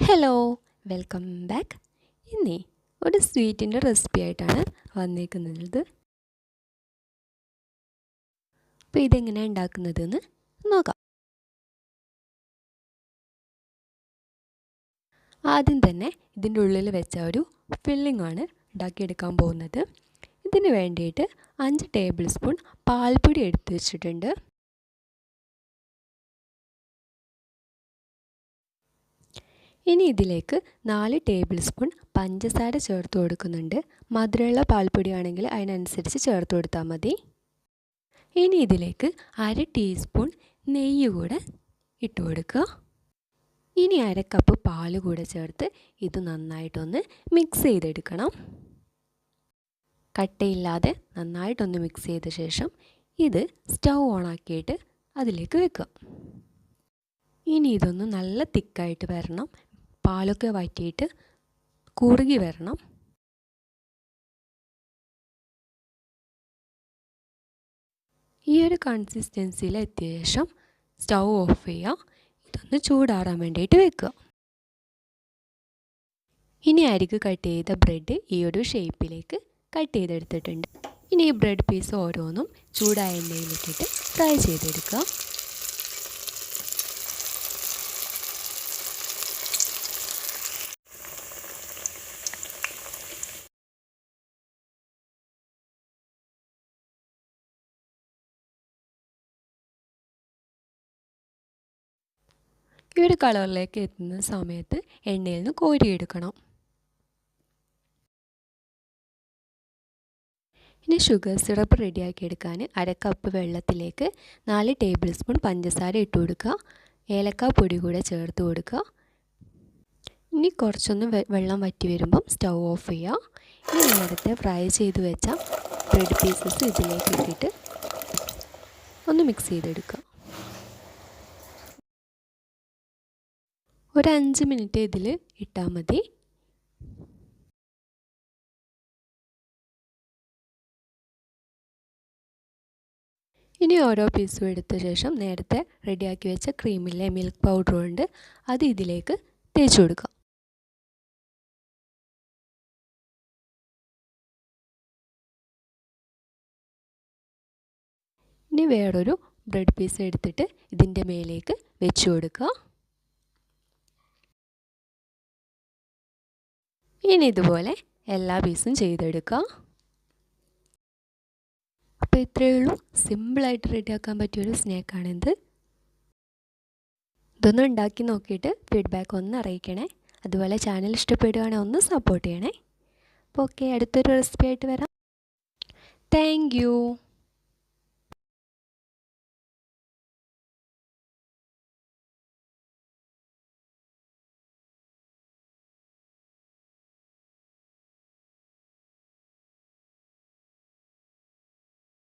Hello welcome back ഇന്നേ ഒരു സ്വീറ്റിന്റെ recipe ആയിട്ടാണ് വന്നേക്കുന്നത്. അപ്പോൾ ഇതെങ്ങനെയാണ് ഉണ്ടാക്കുന്നതെന്ന് നോക്കാം. ആദ്യം തന്നെ ഇതിന്റെ ഉള്ളിൽ വെച്ച ഒരു ഫില്ലിംഗ് ആണ് ഉണ്ടാക്കിയെടുക്കാൻ പോകുന്നത്. ഇതിന് വേണ്ടിയിട്ട് അഞ്ച് ടേബിൾ സ്പൂൺ പാൽപ്പൊടി എടുത്ത് വെച്ചിട്ടുണ്ട്. ഇനി ഇതിലേക്ക് നാല് ടേബിൾ സ്പൂൺ പഞ്ചസാര ചേർത്ത് കൊടുക്കുന്നുണ്ട്. മധുരമുള്ള പാൽപ്പൊടിയാണെങ്കിൽ അതിനനുസരിച്ച് ചേർത്ത് കൊടുത്താൽ മതി. ഇനി ഇതിലേക്ക് അര ടീസ്പൂൺ നെയ്യ് കൂടെ ഇട്ട് കൊടുക്കുക. ഇനി അര കപ്പ് പാൽ കൂടെ ചേർത്ത് ഇത് നന്നായിട്ടൊന്ന് മിക്സ് ചെയ്തെടുക്കണം. കട്ടയില്ലാതെ നന്നായിട്ടൊന്ന് മിക്സ് ചെയ്ത ശേഷം ഇത് സ്റ്റൗ ഓണാക്കിയിട്ട് അതിലേക്ക് വെക്കുക. ഇനി ഇതൊന്ന് നല്ല തിക്കായിട്ട് വരണം. പാലൊക്കെ വറ്റിയിട്ട് കുറുകി വരണം. ഈ ഒരു കൺസിസ്റ്റൻസിയിൽ എത്തിയ ശേഷം സ്റ്റൗ ഓഫ് ചെയ്യുക. ഇതൊന്ന് ചൂടാറാൻ വേണ്ടിയിട്ട് വെക്കുക. ഇനി അരിക്ക് കട്ട് ചെയ്ത ബ്രെഡ് ഈ ഒരു ഷേപ്പിലേക്ക് കട്ട് ചെയ്തെടുത്തിട്ടുണ്ട്. ഇനി ഈ ബ്രെഡ് പീസ് ഓരോന്നും ചൂടായ എണ്ണയിലിട്ടിട്ട് ഫ്രൈ ചെയ്തെടുക്കുക. ഈ കളറിലേക്ക് എത്തുന്ന സമയത്ത് എണ്ണയിൽ നിന്ന് കോരിയെടുക്കണം. ഇനി ഷുഗർ സിറപ്പ് റെഡിയാക്കി എടുക്കാൻ അര കപ്പ് വെള്ളത്തിലേക്ക് നാല് ടേബിൾ സ്പൂൺ പഞ്ചസാര ഇട്ട് കൊടുക്കുക. ഏലക്ക പൊടി കൂടെ ചേർത്ത് കൊടുക്കുക. ഇനി കുറച്ചൊന്ന് വെള്ളം വറ്റി വരുമ്പം സ്റ്റൗ ഓഫ് ചെയ്യുക. ഇനി നേരത്തെ ഫ്രൈ ചെയ്ത് വെച്ച ബ്രെഡ് പീസസ് ഇതിലേക്ക് ഇട്ടിട്ട് ഒന്ന് മിക്സ് ചെയ്തെടുക്കുക. ഒരു അഞ്ച് മിനിറ്റ് ഇതിൽ ഇട്ടാൽ മതി. ഇനി ഓരോ പീസും എടുത്ത ശേഷം നേരത്തെ റെഡിയാക്കി വെച്ച ക്രീമിലെ മിൽക്ക് പൗഡർ ഉണ്ട് അത് ഇതിലേക്ക് തേച്ച് കൊടുക്കാം ഇനി വേറൊരു ബ്രെഡ് പീസ് എടുത്തിട്ട് ഇതിന്റെ മേലേക്ക് വെച്ച് കൊടുക്കുക. ഇനി ഇതുപോലെ എല്ലാ പീസും ചെയ്തെടുക്കുക അപ്പോൾ ഇത്രയേ ഉള്ളൂ. സിമ്പിളായിട്ട് റെഡിയാക്കാൻ പറ്റിയൊരു സ്നാക്കാണിത് ഇതൊന്ന് ഉണ്ടാക്കി നോക്കിയിട്ട് ഫീഡ്ബാക്ക് ഒന്ന് അറിയിക്കണേ. അതുപോലെ ചാനൽ ഇഷ്ടപ്പെടുകയാണെങ്കിൽ ഒന്ന് സപ്പോർട്ട് ചെയ്യണേ. അപ്പോൾ ഓക്കെ അടുത്തൊരു റെസിപ്പി ആയിട്ട് വരാം. താങ്ക്